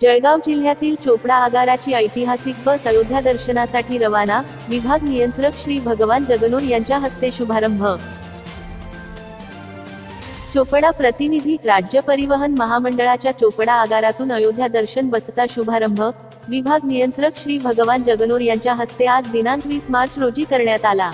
जळगाव जिल्ह्यातील चोपडा आगाराची ऐतिहासिक बस अयोध्या दर्शनासाठी रवाना विभाग नियंत्रक श्री भगवान जगनोर यांच्या हस्ते शुभारंभ. चोपडा प्रतिनिधी राज्य परिवहन महामंडळाच्या चोपडा आगारातून अयोध्या दर्शन बसचा शुभारंभ विभाग नियंत्रक श्री भगवान जगनोर यांच्या हस्ते आज दिनांक वीस मार्च रोजी करण्यात आला.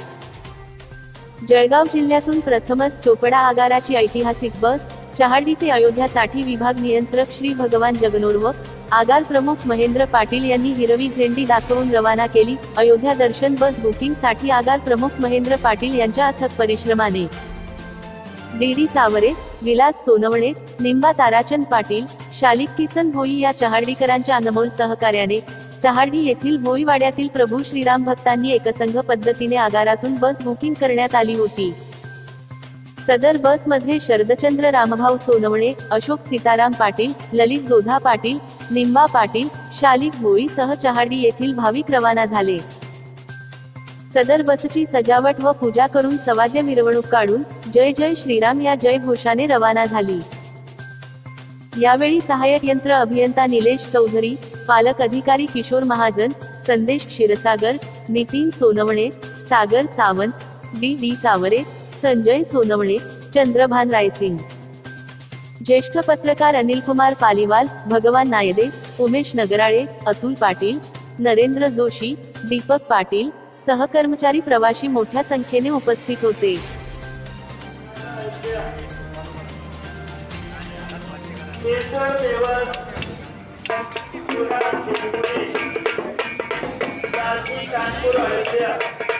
जळगाव जिल्ह्यातून प्रथमच चोपडा आगाराची ऐतिहासिक बस चहाडी ते अयोध्यासाठी विभाग नियंत्रक श्री भगवान जगनोर व आगार प्रमुख महेंद्र पाटील यांनी हिरवी झेंडी दाखवून रवाना केली. अयोध्या दर्शन बस बुकिंगसाठी आगार प्रमुख महेंद्र पाटील यांच्या अथक परिश्रमाने. डीडी चावरे विलास सोनवणे निंबा ताराचंद पाटील शालिक किसन भोई या चहाडीकरांच्या अनमोल सहकार्याने चहाडी येथील भोईवाड्यातील प्रभू श्रीराम भक्तांनी एकसंघ पद्धतीने आगारातून बस बुकिंग करण्यात आली होती. सदर बसमध्ये शरदचंद्र रामभाऊ सोनवणे अशोक सीताराम पाटील ललित जोधा पाटील निंबा पाटील शालिक भोई सह चहाडी येथील भाविक रवाना झाले. सदर बसची सजावट व पूजा करून सवाद्य मिरवणूक काढून जय जय श्रीराम या जय घोषाने रवाना झाली. यावेळी सहाय्यक यंत्र अभियंता निलेश चौधरी पालक अधिकारी किशोर महाजन संदेश क्षीरसागर नितीन सोनवणे सागर सावंत डी डी चावरे संजय सोनवणे चंद्रभान रायसिंग. ज्येष्ठ पत्रकार अनिल कुमार पालिवाल भगवान नायदे उमेश नगराळे अतुल पाटील नरेंद्र जोशी दीपक पाटील सहकर्मचारी प्रवासी मोठ्या संख्येने उपस्थित होते. कानपूर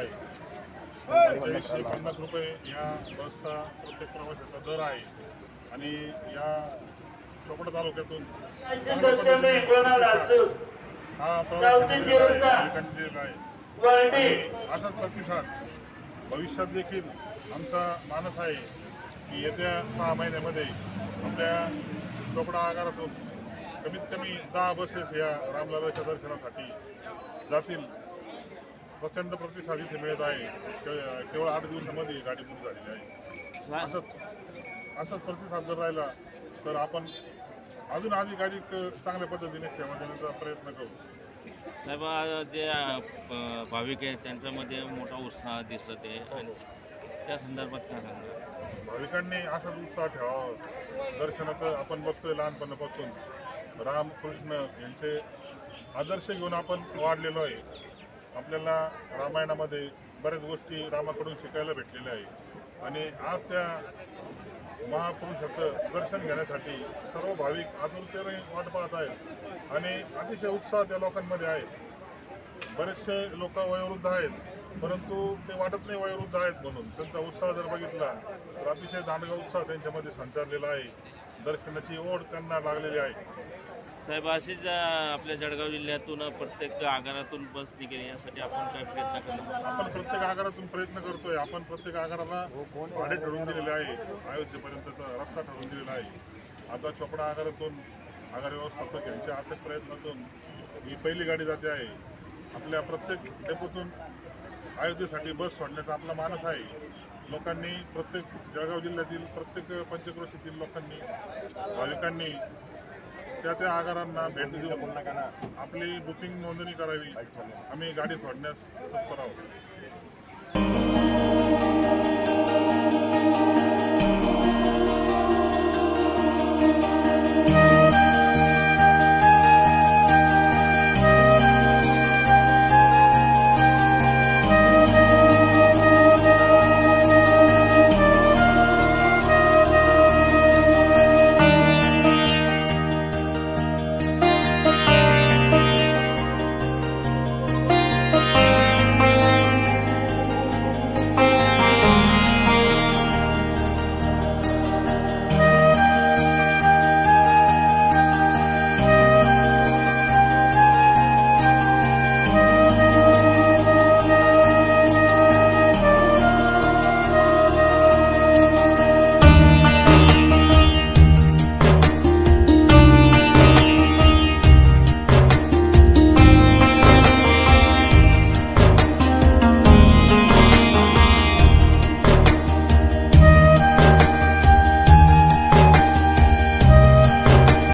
आहे. पंचेचाळीसशे पन्नास रुपये या बसचा प्रत्येक प्रवासाचा दर आहे. आणि या चोपडा तालुक्यातून हा प्रवास दिलेला आहे, असाच प्रतिसाद भविष्यात देखील आमचा मानस आहे की येत्या सहा महिन्यामध्ये आपल्या चोपडा आगारातून कमीत कमी दहा बसेस या रामलालाच्या दर्शनासाठी जातील. प्रचंड प्रतिसाद इथे मिळत आहे. केवळ आठ दिवसामध्ये ही गाडी बुक झालेली आहे. असंच असंच प्रतिसाद जर राहिला तर आपण अजून अधिकाधिक चांगल्या पद्धतीने सेवा देण्याचा प्रयत्न करू. साहेब जे भाविक आहेत त्यांच्यामध्ये मोठा उत्साह दिसत आहे. आणि त्या संदर्भात काय सांगणार? भाविकांनी असाच उत्साह ठेवावा. दर्शनाचं आपण बघतोय लहानपणापासून. राम कृष्ण यांचे आदर्श घेऊन आपण वाढलेलो आहे. आपल्याला रामायणामध्ये बऱ्याच गोष्टी रामाकडून शिकायला भेटलेल्या आहे आणि आज त्या महापुरुषाचं दर्शन घेण्यासाठी सर्व भाविक आतुरतेने वाट पाहत आहेत. आणि अतिशय उत्साह त्या लोकांमध्ये आहे. बरेचसे लोक वयोवृद्ध आहेत परंतु ते वाटत नाही वयोवृद्ध आहेत म्हणून. त्यांचा उत्साह जर बघितला तर अतिशय दांडगा उत्साह त्यांच्यामध्ये संचारलेला आहे. दर्शनाची ओढ त्यांना लागलेली आहे. साहेब अशीच आपल्या जळगाव जिल्ह्यातून प्रत्येक आगारातून बस निघेल यासाठी आपण काय प्रयत्न करणार? आपण प्रत्येक आगारातून प्रयत्न करतोय. आपण प्रत्येक आगाराला भाडे ठरवून दिलेले आहे. अयोध्येपर्यंतचा रस्ता ठरवून दिलेला आहे. आता चोपडा आगारातून आगार व्यवस्थापक यांच्या अथक प्रयत्नातून ही पहिली गाडी जाते आहे. आपल्या प्रत्येक डेपोतून अयोध्येसाठी बस सोडण्याचा आपला मानस आहे. लोकांनी प्रत्येक जळगाव जिल्ह्यातील प्रत्येक पंचक्रोशीतील लोकांनी भाविकांनी त्या त्या आगारांना भेट देऊन आपली बुकिंग नोंदणी करावी. आम्ही गाडी सोडण्यास तत्पर आहोत.